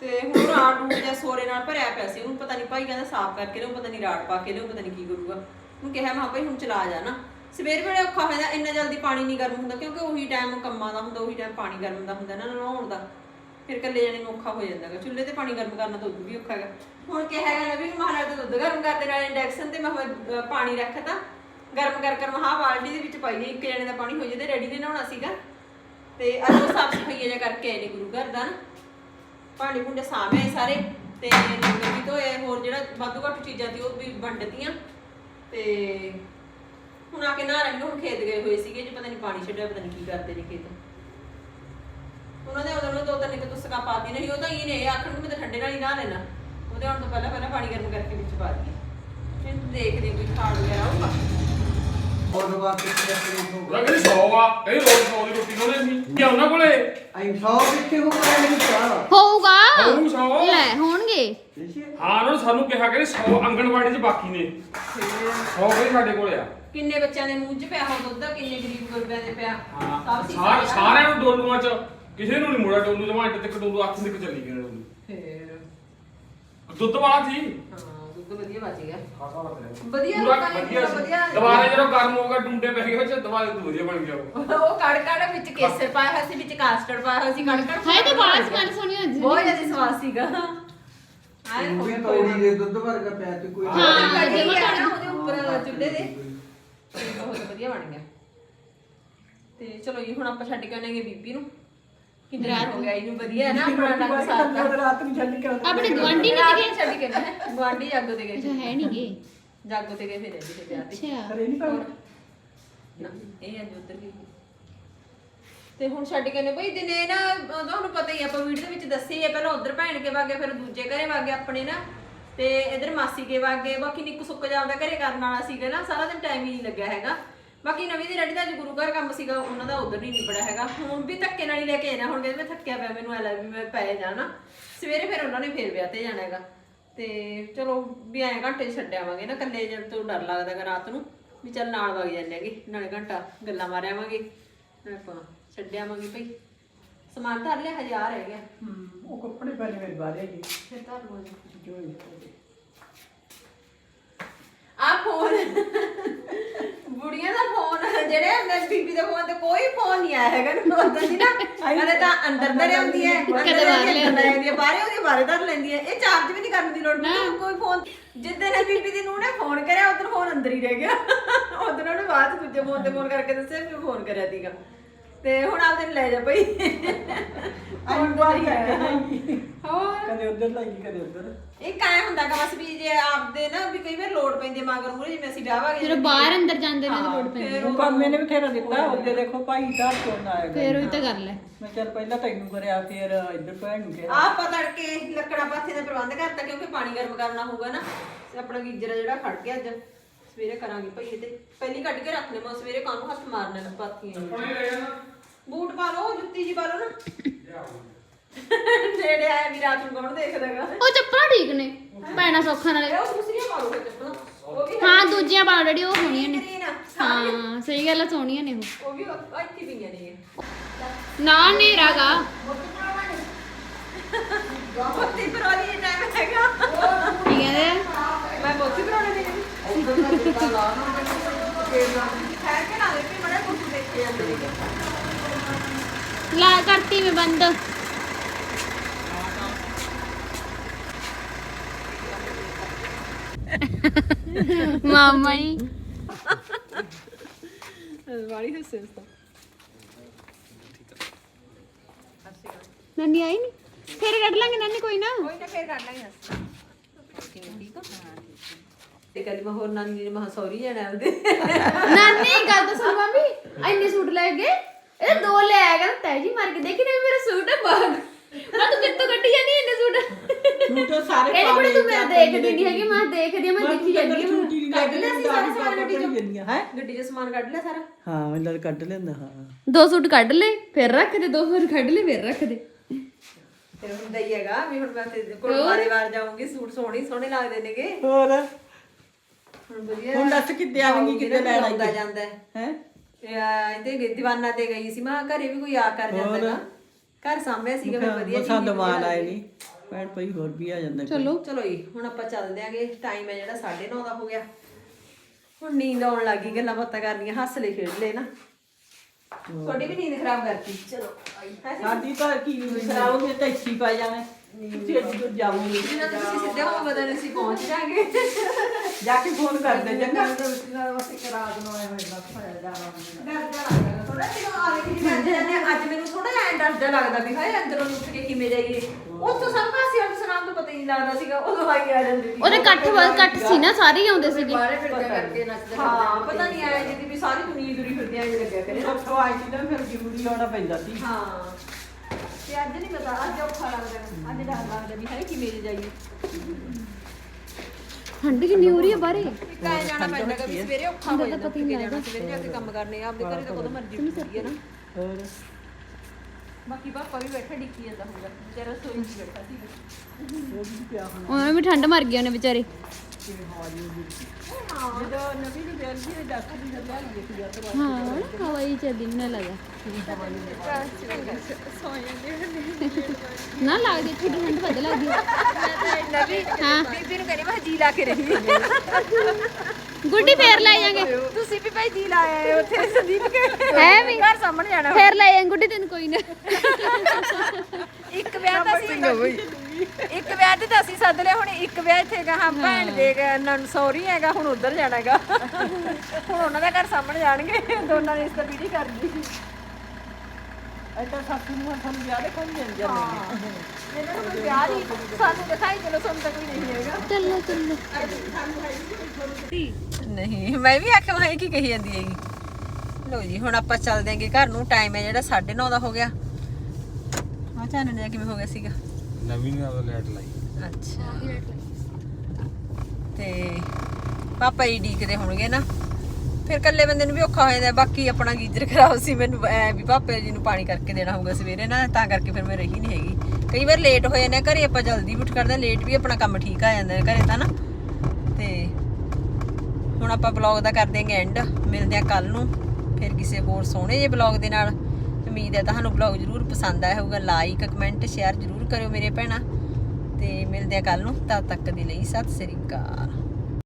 ਤੇ ਹੁਣ ਰਾਟ ਰੂਟ ਜਾਂ ਸੋਰੇ ਨਾਲ ਭਰਿਆ ਪਿਆ ਸੀ, ਉਹਨੂੰ ਪਤਾ ਨਹੀਂ ਭਾਈ ਕਹਿੰਦਾ ਸਾਫ਼ ਕਰਕੇ ਲਿਓ ਪਤਾ ਨਹੀਂ ਰਾਟ ਪਾ ਕੇ ਲਿਓ ਪਤਾ ਨਹੀਂ ਕੀ ਕਰੂਗਾ। ਉਹਨੂੰ ਕਿਹਾ, ਮੈਂ ਭਾਈ ਹੁਣ ਚਲਾ ਜਾ ਨਾ। ਸਵੇਰ ਵੇਲੇ ਔਖਾ ਹੋ ਜਾਂਦਾ, ਇੰਨਾ ਜਲਦੀ ਪਾਣੀ ਨਹੀਂ ਗਰਮ ਹੁੰਦਾ, ਕਿਉਂਕਿ ਉਹੀ ਟਾਈਮ ਕੰਮਾਂ ਦਾ ਹੁੰਦਾ, ਉਹੀ ਟਾਈਮ ਪਾਣੀ ਗਰਮ ਦਾ ਹੁੰਦਾ ਨਾ, ਨਹਾਉਣ ਦਾ। ਫਿਰ ਇਕੱਲੇ ਜਾਣੇ ਨੂੰ ਔਖਾ ਹੋ ਜਾਂਦਾ ਹੈਗਾ। ਚੁੱਲ੍ਹੇ ਤੇ ਪਾਣੀ ਗਰਮ ਕਰਨਾ ਤਾਂ ਉਦੋਂ ਵੀ ਔਖਾ ਹੈਗਾ। ਹੁਣ ਕਿਹਾ ਹੈਗਾ ਨਵੀਂ ਨੂੰ ਮਹਾਰਾਜ ਦਾ ਦੁੱਧ ਗਰਮ ਕਰਦੇ ਨਾਲ ਇੰਡਕਸ਼ਨ ਤੇ ਮੈਂ ਪਾਣੀ ਰੱਖਤਾ ਗਰਮ ਕਰ ਕਰ ਮਹਾ ਬਾਲਟੀ ਦੇ ਵਿੱਚ ਪਾਈਏ ਇੱਕ ਜਣੇ ਦਾ ਪਾਣੀ ਹੋ ਜੇ ਰੈਡੀ ਨੇ ਨਹਾਉਣਾ ਸੀਗਾ। ਤੇ ਅੱਜ ਉਹ ਸਾਫ਼ ਸਫ਼ਾਈ ਜਿਹਾ ਕਰਕੇ ਆਏ ਨੇ ਗੁਰੂ ਘਰ ਦਾ ਨਾ। ਭਾਂਡੇ ਭੁੰਡੇ ਸਾਹਮਣੇ ਸਾਰੇ, ਤੇ ਲੰਗਰ ਵੀ ਧੋਏ, ਹੋਰ ਜਿਹੜਾ ਵਾਧੂ ਘੱਟ ਚੀਜ਼ਾਂ ਸੀ ਉਹ ਵੀ ਵੰਡਤੀਆਂ। ਤੇ ਹੁਣ ਆ ਕੇ ਨਹਾ ਰਹੇ ਹੁਣ ਖੇਤ ਗਏ ਹੋਏ ਸੀਗੇ ਜੇ ਪਤਾ ਨਹੀਂ ਪਾਣੀ ਛੱਡਿਆ, ਪਤਾ ਨਹੀਂ ਕੀ ਕਰਦੇ ਨੇ ਖੇਤ। ਉਹਨਾਂ ਦੇ ਉਹਨਾਂ ਨੂੰ ਦੋ ਤਿੰਨ ਕਿ ਤੁਸਕਾ ਪਾਤੀ ਨਹੀਂ ਉਹ ਤਾਂ ਇਹ ਨੇ ਆਖਣ ਨੂੰ ਮੈਂ ਤਾਂ ਠੰਡੇ ਨਾਲ ਹੀ ਨਹਾ ਲੈਣਾ ਉਹਦੇ ਹੁਣ ਤੋਂ ਪਹਿਲਾਂ ਪਹਿਲਾਂ ਪਾਣੀ ਗਰਮ ਕਰਕੇ ਵਿੱਚ ਪਾ ਦਈਏ ਫਿਰ ਦੇਖਦੇ ਕੋਈ ਖਾਣ ਵਗੈਰਾ ਹੋਊਗਾ। ਬਾਅਦ ਕਿੱਥੇ ਆਪਣੇ ਉਹਨਾਂ ਕਹਿੰਦੇ 100 ਆ ਇਹ ਰੋਜ਼ 100 ਦੀ ਰੋਟੀ ਲਾਉਣੇ ਸੀ ਕੀ ਉਹਨਾਂ ਕੋਲੇ? ਆਈ ਸੌ ਕਿੱਥੇ ਹੋ ਗਿਆ ਨਹੀਂ ਚਾਹ ਹੋਊਗਾ? ਹੋਊ ਸੌ। ਲੈ ਹੋਣਗੇ। ਹਾਂ। ਉਹਨਾਂ ਨੇ ਸਾਨੂੰ ਕਿਹਾ ਕਿ 100 ਅੰਗਣਵਾੜੀ 'ਚ ਬਾਕੀ ਨੇ। 100 ਵੀ ਸਾਡੇ ਕੋਲੇ ਆ। ਕਿੰਨੇ ਬੱਚਿਆਂ ਦੇ ਮੂੰਹ 'ਚ ਪਿਆ ਹੋ ਦੁੱਧ ਕਿੰਨੇ ਗਰੀਬ ਗੁਰਬਿਆਂ ਦੇ ਪਿਆ? ਹਾਂ ਸਭ ਸੀ ਸਾਰ- ਸਾਰਿਆਂ ਨੂੰ ਡੋਲੂਆਂ 'ਚ। ਕਿਸੇ ਨੂੰ ਨਹੀਂ ਮੁੜਾ ਡੋਲੂ ਜਮਾ ਇੱਟ ਤੱਕ ਡੋਲੂ ਅੱਖ ਤੱਕ ਚੱਲੀ ਗਏ ਡੋਲੂ। ਫੇਰ। ਦੁੱਧ ਵਾਲਾ ਸੀ? ਹਾਂ ਦੁੱਧ ਵਧੀਆ ਬਚ ਗਿਆ। ਖਾਸਾ ਵਧੀਆ ਵਧੀਆ ਪੂਰਾ ਲੋਕਾਂ ਨੇ ਵਧੀਆ ਸੀ। ਵਧੀਆ ਦੁਬਾਰਾ ਜਦੋਂ ਗਰਮ ਹੋਗਾ ਡੁੰਡੇ ਪੈ ਗਏ ਉਹ 'ਚ ਦੁਬਾਰਾ ਦੁੱਧ ਵਧੀਆ ਬਣ ਗਿਆ। ਉਹ ਉਹ ਕੜ ਕੜ ਵਿੱਚ ਕੇਸਰ ਪਾਇਆ ਹੋਇਆ ਸੀ ਵਿੱਚ ਕਾਸਟਰਡ ਪਾਇਆ ਹੋਇਆ ਸੀ ਕੜ ਕੜ ਹਾਏ ਤਾਂ ਬਾਅਦ ਸਮੈਲ ਸੋਹਣੀ ਹੁੰਦੀ ਬਹੁਤ ਜ਼ਿਆਦਾ ਸਵਾਦ ਸੀਗਾ। ਆਏ ਉਹ ਹੋ ਵੀ ਗਿਆ ਤੋੜੀ ਦੇ ਦੁੱਧ ਵਰਗਾ ਪਿਆ ਤੇ ਕੋਈ ਹਾਂ, ਕੜੀ ਜਮਾਂ ਆ ਨਾ ਉਹਦੇ ਉੱਪਰ ਚੁੱਲ੍ਹੇ ਦੇ। ਤੇ ਬਹੁਤ ਵਧੀਆ ਬਣ ਗਿਆ। ਤੇ ਚਲੋ ਜੀ ਹੁਣ ਆਪਾਂ ਛੱਡ ਕੇ ਆਉਣਗੇ ਬੀਬੀ ਨੂੰ। ਕਿੰਨੇ ਦਿਨ ਹੋ ਗਿਆ ਇਹਨੂੰ ਵਧੀਆ ਹੈ ਨਾ ਆਪਣਾ ਰੰਗ ਸਾਰਦਾ ਰਾਤ ਨੂੰ ਛੱਡ ਕੇ ਆਉਂਦਾ ਆਪਣੇ ਗਵਾਂਢੀ ਨੇ ਰਾਤ ਕਿਹੇ ਨੂੰ ਛੱਡ ਕੇ ਨਾ ਗਵਾਂਢੀ ਜਾਗੋ ਤੇ ਗਏ ਅੱਛਾ ਹੈ ਨਹੀਂਗੇ ਜਾਗੋ ਤੇ ਗਏ ਫਿਰ ਇਹਦੇ ਤੇ ਵਿਆਹ ਤੇ ਅੱਛਾ। ਕਰੇ ਨਹੀਂ ਪਾਉਂਦਾ? ਨਾ ਇਹ ਅੱਜ ਉੱਧਰ ਗਈ। ਤੇ ਹੁਣ ਛੱਡ ਕੇ ਨੇ ਬਈ ਦਿਨੇ ਨਾ ਅਹ ਤੁਹਾਨੂੰ ਪਤਾ ਹੀ ਆ, ਆਪਾਂ ਵੀਡੀਓ ਵਿੱਚ ਦੱਸੇ ਹੀ ਆ ਪਹਿਲਾਂ ਉਧਰ ਭੈਣ ਕੇ ਵਾਗੇ ਫਿਰ ਦੂਜੇ ਘਰੇ ਵਾਗੇ ਆਪਣੇ ਨਾ। ਤੇ ਇਧਰ ਮਾਸੀ ਕੇ ਵਾਗੇ ਬਾਕੀ ਨਿੱਕ ਸੁੱਕ ਜਾਂਦਾ ਘਰੇ ਕਰਨ ਵਾਲਾ ਸੀਗਾ ਨਾ ਸਾਰਾ ਦਿਨ ਟਾਈਮ ਹੀ ਨਹੀਂ ਲੱਗਿਆ ਹੈਗਾ। ਬਾਕੀ ਨਵੀਂ ਦੀ ਰੈਡੀ ਦਾ ਅੱਜ ਗੁਰੂ ਘਰ ਕੰਮ ਸੀਗਾ ਉਹਨਾਂ ਦਾ ਉਧਰ ਨਹੀਂ ਨਿਬੜਿਆ ਹੈਗਾ। ਹੁਣ ਵੀ ਧੱਕੇ ਨਾਲ ਹੀ ਲੈ ਕੇ ਜਾਣਾ ਹੁਣ ਕਹਿੰਦੇ ਮੈਂ ਥੱਕਿਆ ਪਿਆ ਮੈਨੂੰ ਐ ਲੱਗ ਵੀ ਮੈਂ ਪੈ ਜਾਣਾ ਸਵੇਰੇ ਫਿਰ ਉਹਨਾਂ ਨੇ ਫੇਰ ਵਿਆਹ ਤੇ ਜਾਣਾ ਹੈਗਾ। ਤੇ ਚਲੋ ਵੀ ਐਂ ਘੰਟੇ ਛੱਡ ਆਵਾਂਗੇ ਨਾ ਇਕੱਲੇ ਜਣ ਤੋਂ ਡਰ ਲੱਗਦਾ ਹੈਗਾ ਰਾਤ ਨੂੰ। ਵੀ ਚੱਲ ਨਾਲ ਵਗ ਜਾਂਦੇ ਹੈਗੇ ਨਾਲੇ ਘੰਟਾ ਗੱਲਾਂ ਮਾਰ ਆਵਾਂਗੇ। ਨਾਲੇ ਆਪਾਂ ਛੱਡ ਆਵਾਂਗੇ ਭਈ। ਸਮਾਨ ਧਰ ਲਿਆ ਹਜ਼ਾਰ ਰਹਿ ਗਿਆ। ਹੂੰ, ਉਹ ਕੱਪੜੇ ਪਹਿਲੇ ਮੇਰੇ ਬਾਰੇ ਹੈਗੇ। ਫਿਰ ਧਰ ਲਓ ਜੀ। ਜੋ ਹੀ ਹੈ। ਆ ਫੋਨ ਬੁੜੀਆਂ ਦਾ ਫੋਨ ਜਿਹੜੇ ਹੁੰਦੇ ਬੀਬੀ ਦੇ ਫੋਨ ਤੇ ਕੋਈ ਫੋਨ ਨਹੀਂ ਆਇਆ ਹੈਗਾ ਨੂੰ ਉਦੋਂ ਦੀ ਨਾ। ਕਦੇ ਤਾਂ ਅੰਦਰ ਧਰ ਆਉਂਦੀ ਹੈ ਕਦੇ ਬਾਹਰ ਲੈ ਆਉਂਦੀ ਹੈ ਬਾਹਰੇ ਉਹਦੀ ਬਾਹਰੇ ਧਰ ਲੈਂਦੀ ਹੈ। ਇਹ ਚਾਰਜ ਵੀ ਨਹੀਂ ਕਰਨ ਦੀ ਲੋੜ ਨਹੀਂ ਕੋਈ ਫੋਨ। ਜਿੱਦਾਂ ਨੇ ਬੀਬੀ ਦੀ ਨੂੰ ਨੇ ਫੋਨ ਕਰਿਆ ਉਦੋਂ ਫੋਨ ਅੰਦਰ ਹੀ ਰਹਿ ਗਿਆ। ਉਦੋਂ ਉਹਨੇ ਬਾਅਦ ਦੂਜੇ ਫੋਨ ਤੇ ਫੋਨ ਕਰਕੇ ਦੱਸਿਆ ਵੀ ਫੋਨ ਕਰਿਆ ਸੀਗਾ। ਤੇ ਹੁਣ ਆਪਦੇ ਨੂੰ ਲੈ ਜਾ ਭਈ। ਆਈ ਬਾਹਰ ਕਰ ਹੋਰ? ਕਦੇ ਉਧਰ ਲਾਈ ਕਦੇ ਉਧਰ। ਇਹ ਕਾਇ ਹੁੰਦਾ ਗਾ ਬਸ ਵੀ ਜੇ ਆਪਦੇ ਨਾ ਵੀ ਕਈ ਵਾਰ ਲੋੜ ਪੈਂਦੀ ਹੈ ਮਗਰ ਮੂਰੇ ਜਿਵੇਂ ਅਸੀਂ ਵਿਆਹ ਵਾਗੇ ਫਿਰ ਬਾਹਰ ਅੰਦਰ ਜਾਂਦੇ ਨੇ ਤਾਂ ਲੋੜ ਪੈਂਦੀ ਫਿਰ ਉਹ ਕੰਮ ਮੈਨੇ ਬਥੇਰਾ ਦਿੱਤਾ ਉਹਦੇ ਦੇਖੋ ਭਾਈ ਦਾ ਕੋਣ ਆਇਆ ਫਿਰ ਉਹ ਤਾਂ ਗੱਲ ਹੈ। ਮੈਂ ਚੱਲ ਪਹਿਲਾਂ ਤੈਨੂੰ ਕਰਿਆ ਫਿਰ ਇੱਧਰ ਭੈਣ ਨੂੰ ਕਿਹਾ। ਆਹ ਪਾ ਤੜਕੇ ਲੱਕੜਾਂ ਪਾਥੇ ਦਾ ਪ੍ਰਬੰਧ ਕਰਤਾ ਕਿਉਂਕਿ ਪਾਣੀ ਗਰਮ ਕਰਨਾ ਹੋਊਗਾ ਨਾ। ਤੇ ਆਪਣਾ ਗੀਜਰ ਆ ਜਿਹੜਾ ਖੜ ਗਿਆ ਅੱਜ। ਸਵੇਰੇ ਕਰਾਂਗੇ ਭਈ ਇਹਦੇ। ਪਹਿਲੀ ਕੱਢ ਕੇ ਰੱਖ ਲੈ ਮੈਂ ਸਵੇਰੇ ਕਾਹਨੂੰ ਹੱਥ ਮਾਰਨੇ ਨੇ ਪਾਥੀਆਂ ਨੂੰ। ਬੂਟ ਪਾ ਲਓ ਜੁੱਤੀ ਜੀ ਪਾ ਲਓ ਨਾ। ਨੇੜੇ ਆਇਆ ਵੀ ਰਾਤ ਨੂੰ ਕੌਣ ਦੇਖਦਾਗਾ ਉਹ ਚੱਪਲਾਂ ਠੀਕ ਨੇ ਪੈਣਾ ਸੌਖਾ ਨਾਲੇ। ਉਹ ਦੂਸਰੀਆਂ ਪਾ ਲਓ ਫਿਰ ਚੱਪਲਾਂ। ਉਹ ਵੀ ਹਾਂ ਦੂਜੀਆਂ ਪਾ ਜਿਹੜੀ ਉਹ ਹੋਣੀਆਂ ਨੇ। ਆ ਹਾਂ ਸਹੀ ਗੱਲ ਆ ਸੋਹਣੀਆਂ ਨੇ ਉਹ। ਉਹ ਵੀ ਉਹ- ਇੱਥੇ ਪਈਆਂ ਨੇ ਇਹ। ਨਾ ਨੇਰਾਗਾ ਬਹੁਤੀ ਪਰੋਲੀ ਟਾਈਮ ਹੈਗਾ। ਕੀ ਕਹਿੰਦੇ ਮੈਂ ਬਹੁਤੀ ਪਰੋਲੀ ਨਹੀਂ ਖੈਰ ਕੇ ਨਾ ਦੇ ਵੀ ਮੜਾ ਕੁਝ ਦੇਖੇ ਜਾਂਦੇ ਨੇ। ला करती मैं बंद मामा ही ਵਾਲੀ ਹੱਸੇ ਇਸ ਨੰਨੀ ਆਈ ਨਹੀਂ ਫੇਰ ਕੱਢ ਲਾਂਗੇ ਨੰਨੀ ਕੋਈ ਨਾ। ਕੋਈ ਨਾ ਫੇਰ ਕੱਢ ਲਾਂਗੇ ਤੇ ਕਹਿੰਦੀ ਮੈਂ ਹੋਰ ਨਾਨੀ ਨੇ ਜਾਣਾ ਉਹਦੇ ਨਾਨੀ ਗੱਲ ਤਾਂ ਸੁਣ ਮੰਮੀ ਐਨੇ ਸੂਟ ਲੈ ਗਏ। ਇਹ ਦੋ ਲੈ ਆਇਆ ਕਰ ਤੈ ਜੀ ਮਾਰ ਕੇ ਦੇਖੀ ਨਾ ਮੇਰਾ ਸੂਟ ਹੈ ਬਾਗ ਮੈਂ ਤੂੰ ਕਿੱਥੋਂ ਕੱਢੀ ਜਾਨੀ ਇੰਨੇ ਸੂਟ? ਤਾਂ ਸਾਰੇ ਪਾ ਲਏ ਤੂੰ ਮੈਂ ਦੇਖਦੀ ਨਹੀਂ ਹੈਗੀ ਮੈਂ ਦੇਖਦੀ ਆ ਮੈਂ ਦੇਖੀ ਜਾਂਦੀ ਆ ਨਹੀਂ ਕੱਢ ਲਿਆ ਸੀ ਸਾਰਾ ਸਮਾਨ ਗੱਡੀ ਚੋਂ। ਹੈ? ਗੱਡੀ 'ਚ ਸਮਾਨ ਕੱਢ ਲਿਆ ਸਾਰਾ? ਹਾਂ ਮੈਂ ਲੜ ਕੱਢ ਲੈਂਦਾ ਹਾਂ। ਦੋ ਸੂਟ ਕੱਢ ਲੈ ਫਿਰ ਰੱਖ ਦੇ ਦੋ ਸੂਟ ਕੱਢ ਲੈ ਫਿਰ ਰੱਖ ਦੇ। ਫਿਰ ਹੁੰਦਾ ਹੀ ਹੈਗਾ ਵੀ ਹੁਣ ਮੈਂ ਤੇ ਗੁਰਦੁਆਰੇ ਵਾਰ ਜਾਊਂਗੀ ਸੂਟ ਸੋਹਣੇ ਸੋਹਣੇ ਲੱਗਦੇ ਨੇਗੇ। ਹੋਰ? ਹੁਣ ਵਧੀਆ। ਹੁਣ ਦੱਸ ਕਿੱਦੇ ਆਵੇਂਗੀ ਕਿੱਦੇ ਲੈਣ ਆਈ ਆਉਂਦਾ ਜਾਂਦਾ। ਹੈ ਹੈ? ਤੇ ਆ, ਇਹਦੇ ਦੀਵਾਨਾ ਤੇ ਗਈ ਸੀ। ਮੈਂ ਕਿਹਾ ਘਰੇ ਵੀ ਕੋਈ ਆ ਕਰ ਜਾਂਦਾ ਨਾ। ਘਰ ਸਾਹਮਣੇ ਸੀਗਾ ਮੈਂ ਵਧੀਆ ਮਸਾਂ ਚੀਜ਼ ਦਮਾਨ ਆਏ ਨਹੀਂ। ਭੈਣ ਭਾਈ ਹੋਰ ਵੀ ਆ ਜਾਂਦਾ ਚਲੋ। ਚਲੋ ਜੀ ਹੁਣ ਆਪਾਂ ਚੱਲਦੇ ਆਂਗੇ। ਟਾਈਮ ਹੈ ਜਿਹੜਾ 9:30 ਦਾ ਹੋ ਗਿਆ। ਹੁਣ ਨੀਂਦ ਆਉਣ ਲੱਗੀ ਗੱਲਾਂ ਬਾਤਾਂ ਕਰਨੀਆਂ ਹੱਸ ਲੈ ਖੇਡ ਲੈ ਨਾ। ਤੁਹਾਡੀ ਵੀ ਨੀਂਦ ਖਰਾਬ ਕਰਤੀ। ਚਲੋ ਹੈ ਸਾਡੀ ਤਾਂ ਕੀ ਸਰਾਉਗੇ ਤਾਂ ਇੱਥੇ ਪਾ ਜਾਣਾ। ਕਿੱਥੇ ਦੂਰ ਜਾਵਾਂਗੇ ਜਿੰਨਾ ਤੁਸੀਂ ਸਿੱਧੇ ਹੋ ਬਦਲ ਅਸੀਂ ਪਹੁੰਚ ਜਾਾਂਗੇ। ਜਾ ਕੇ ਫੋਨ ਕਰ ਦੇ ਚੰਗਾ। ਥੋੜਾ ਜਿਹਾ ਆ ਕੇ ਜਾਂਦੇ ਜਾਂਦੇ ਅੱਜ ਮੈਨੂੰ ਥੋੜਾ ਐਂ ਡਰ ਜਿਹਾ ਲੱਗਦਾ ਵੀ ਹਾਏ ਅੰਦਰੋਂ ਉੱਠ ਕੇ ਕਿਵੇਂ ਜਾਈਏ। ਉੱਥੋਂ ਸਭ ਪਾਸੇ ਸਨਾਮ ਤੋਂ ਪਤਾ ਹੀ ਨਹੀਂ ਲੱਗਦਾ ਸੀਗਾ ਉਦੋਂ ਆਈ ਆ ਜਾਂਦੀ ਸੀ। ਉਹਦੇ ਇਕੱਠ ਬਹੁਤ ਘੱਟ ਸੀ ਨਾ ਸਾਰੇ ਹੀ ਆਉਂਦੇ ਸੀਗੇ। ਹਾਂ ਪਤਾ ਨਹੀਂ ਆਇਆ ਜਿੱਦੀ ਵੀ ਸਾਰੀ ਦੁਨੀਆ ਤੁਰੀ ਫਿਰਦੀ ਆਂ ਲੱਗਿਆ ਕਰੇ। ਉੱਥੋਂ ਆਈ ਸੀ ਨਾ ਫਿਰ ਜ਼ਰੂਰੀ ਆਉਣਾ ਪੈਂਦਾ ਸੀ। ਹਾਂ। ਤੇ ਅੱਜ ਨਹੀਂ ਪਤਾ ਅੱਜ ਔਖਾ ਲੱਗਦਾ ਅੱਜ ਡਰ ਲੱਗਦਾ ਵੀ ਹਾਏ ਕਿਵੇਂ ਜਾਈਏ। ਠੰਡ ਕਿੰਨੀ ਹੋ ਰਹੀ ਹੈ ਬਾਹਰੇ? ਕਾਇ ਜਾਣਾ ਪੈਂਦਾ ਕਿ ਸਵੇਰੇ ਔਖਾ ਹੋ ਜਾਂਦਾ ਪਤਾ ਹੀ ਜਾਣਾ ਸਵੇਰੇ ਜਾ ਕੇ ਕੰਮ ਕਰਨੇ ਆ ਆਪਦੇ ਘਰੇ ਤਾਂ ਕਦੋਂ ਮਰਜ਼ੀ ਹੁੰਦੀ ਹੈ ਨਾ। ਹੋਰ? ਬਾਕੀ ਪਾਪਾ ਵੀ ਬੈਠਾ ਡਿੱਕੀ ਜਾਂਦਾ ਹੁੰਦਾ ਵਿਚਾਰਾ ਸੋਈ ਚ ਬੈਠਾ ਸੀ ਉਹਨਾਂ ਨੂੰ ਵੀ ਠੰਡ ਮਰ ਗਈ ਉਹਨੇ ਵਿਚਾਰੇ। ਜਦੋਂ ਨਵੀਂ ਦੀ ਬੇਲਜੀ ਦੇ ਡਾਕਟਰ ਦੀ ਗੱਲ ਆਈ ਸੀ ਯਾਰ ਤਾਂ ਹਾਂ ਹਵਾਈ ਚ ਦਿਨ ਨਾ ਲੱਗਾ ਨਾ ਲੱਗਦੀ ਥੋੜੀ ਠੰਡ ਵੱਧ ਲੱਗਦੀ ਹਾਂ ਬੀਬੀ ਨੂੰ ਕਹਿੰਦੀ ਮੈਂ ਜੀ ਲਾ ਕੇ ਰਹੀ ਗੁੱਡੀ ਫੇਰ ਲੈ ਜਾਾਂਗੇ। ਤੁਸੀਂ ਵੀ ਭਾਈ ਜੀ ਲਾਇਆ ਹੈ ਉੱਥੇ ਸੰਦੀਪ ਕੇ। ਹੈ ਵੀ। ਘਰ ਸਾਹਮਣੇ ਜਾਣਾ ਫੇਰ ਲੈ ਜਾਾਂਗੇ ਗੁੱਡੀ ਤੈਨੂੰ ਕੋਈ ਨਾ। ਇੱਕ ਵਿਆਹ ਤਾਂ ਅਸੀਂ ਇੱਕ ਵਿਆਹ ਤੇ ਤਾਂ ਅਸੀਂ ਸੱਦ ਲਿਆ ਹੁਣ ਇੱਕ ਵਿਆਹ ਇੱਥੇ ਹੈਗਾ ਹਾਂ ਭੈਣ ਦੇ ਨਨ ਸੌਰੀ ਹੈਗਾ ਹੁਣ ਉਧਰ ਜਾਣਾਗਾ ਹੁਣ ਉਹਨਾਂ ਦਾ ਘਰ ਸਾਹਮਣੇ ਜਾਣਗੇ ਦੋਨਾਂ ਨੇ ਇਸ ਤਾਂ ਵੀਡੀ ਕਰਦੀ ਐਡਾ ਸੱਸ ਨੂੰ ਹੁਣ ਸਾਨੂੰ ਵਿਆਹ ਦੇਖਣ ਨਹੀਂ ਜਾਂਦੇ ਇਹਨਾਂ ਨੂੰ ਕੋਈ ਵਿਆਹ ਨਹੀਂ ਸਾਨੂੰ ਦਿਖਾਈ ਚਲੋ ਸਾਨੂੰ ਤਾਂ ਕੋਈ ਨਹੀਂ ਹੈਗਾ। ਚੱਲੋ ਚੱਲੋ। ਨਹੀਂ ਮੈਂ ਵੀ ਆਖਿਆ ਕੀ ਕਹੀ ਜਾਂਦੀ ਹੈਗੀ। ਲੋ ਜੀ ਹੁਣ ਆਪਾਂ ਚੱਲਦੇ ਆਂਗੇ ਘਰ ਨੂੰ ਟਾਈਮ ਹੈ ਜਿਹੜਾ 9:30 ਦਾ ਹੋ ਗਿਆ। ਆ ਚਾਨਣ ਜਿਹਾ ਕਿਵੇਂ ਹੋ ਗਿਆ ਸੀਗਾ? ਨਵੀਂ ਨਾਲ ਲੈਟ ਲਾਈ। ਅੱਛਾ। ਤੇ ਪਾਪਾ ਜੀ ਡੀਕਦੇ ਹੋਣਗੇ ਨਾ। ਫਿਰ ਇਕੱਲੇ ਬੰਦੇ ਨੂੰ ਵੀ ਔਖਾ ਹੋ ਜਾਂਦਾ, ਬਾਕੀ ਆਪਣਾ ਗੀਜ਼ਰ ਖਰਾਬ ਸੀ, ਮੈਨੂੰ ਐ ਵੀ ਪਾਪੇ ਜੀ ਨੂੰ ਪਾਣੀ ਕਰਕੇ ਦੇਣਾ ਹੋਊਗਾ ਸਵੇਰੇ ਨਾ, ਤਾਂ ਕਰਕੇ ਫਿਰ ਮੈਂ ਰਹੀ ਨਹੀਂ ਹੈਗੀ। ਕਈ ਵਾਰ ਲੇਟ ਹੋ ਜਾਂਦੇ ਘਰੇ ਆਪਾਂ ਜਲਦੀ ਵੀ ਉੱਠ ਕਰਦੇ ਲੇਟ ਵੀ ਆਪਣਾ ਕੰਮ ਠੀਕ ਆ ਜਾਂਦਾ ਘਰੇ ਤਾਂ ਨਾ। ਤੇ ਹੁਣ ਆਪਾਂ ਬਲੌਗ ਦਾ ਕਰ ਦੇਂਗੇ ਐਂਡ ਮਿਲਦੇ ਆ ਕੱਲ ਨੂੰ, ਫਿਰ ਕਿਸੇ ਹੋਰ ਸੋਹਣੇ ਜਿਹੇ ਬਲੌਗ ਦੇ ਨਾਲ। ਉਮੀਦ ਹੈ ਤੁਹਾਨੂੰ ਬਲੌਗ ਜਰੂਰ ਪਸੰਦ ਆਇਆ ਹੋਊਗਾ ਲਾਈਕ ਕਮੈਂਟ ਸ਼ੇਅਰ ਜਰੂਰ ਕਰਿਓ ਮੇਰੇ ਭੈਣਾਂ। ਤੇ ਮਿਲਦੇ ਆ ਕੱਲ ਨੂੰ। ਤਦ ਤੱਕ ਦੇ ਲਈ ਸਤਿ ਸ੍ਰੀ ਅਕਾਲ।